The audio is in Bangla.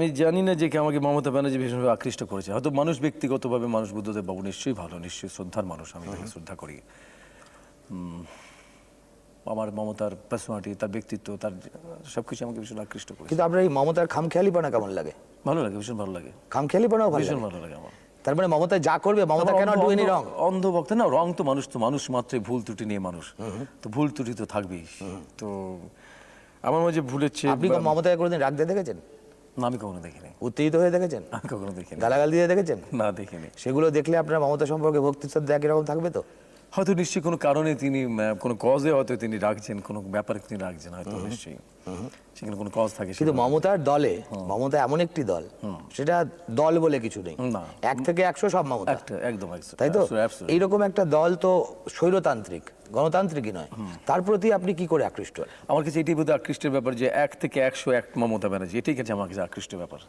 আমি জানি না যে কে আমাকে মমতা ব্যানার্জি ভীষণভাবে আকৃষ্ট করেছে। হয়তো মানুষ ব্যক্তিগতভাবে মানুষ বুদ্ধদেব বাবু নিশ্চয়ই ভালো নিশ্চয়ই শ্রদ্ধার মানুষ আমি তাকে শ্রদ্ধা করি। আমার মমতার পার্সোনালিটি তার ব্যক্তিত্ব তার সব কিছু আমাকে ভীষণ আকৃষ্ট করেছে। কিন্তু আপনার এই মমতার খামখেয়ালিপনা কেমন লাগে? ভালো লাগে ভীষণ ভালো লাগে। খামখেয়ালিপনাও ভালো ভীষণ ভালো লাগে আমার। তার মানে মমতা যা করবে মমতা কেন ডু এনি রং? অন্ধ ভক্ত না রং তো মানুষ তো মানুষ মাত্রই ভুল ত্রুটি নিয়ে মানুষ। তো ভুল ত্রুটি তো থাকবেই। তো আমার মাঝে ভুলের চেয়ে আপনি মমতাকে কোনোদিন রাগ দিয়ে দেখেছেন? না, আমি কখনো দেখিনি। উত্তেজিত হয়ে দেখেছেন? আমি কখনো দেখিনি। গালাগাল দিয়ে দেখেছেন? না দেখিনি। সেগুলো দেখলে আপনার মমতা সম্পর্কে ভক্তি শ্রদ্ধা একই রকম থাকবে তো? হয়তো নিশ্চয়ই কোনো কারণে তিনি কোনো কজে হয়তো তিনি রাখছেন কোনো ব্যাপারে তিনি রাখছেন হয়তো নিশ্চয়ই। সেখানে কোনো কজ থাকে কিন্তু মমতার দলে মমতা এমন একটি দল সেটা দল বলে কিছু নেই। এক থেকে একশো সব মমতা। একদম একদম, তাই তো. এইরকম একটা দল তো স্বৈরতান্ত্রিক। গণতান্ত্রিকই নয়। তার প্রতি আপনি কি করে আকৃষ্ট? আমার কাছে এটি বোধহয় আকৃষ্টের ব্যাপার যে এক থেকে একশো এক মমতা ব্যানার্জি এটাই কাছে আমার কাছে আকৃষ্ট ব্যাপার।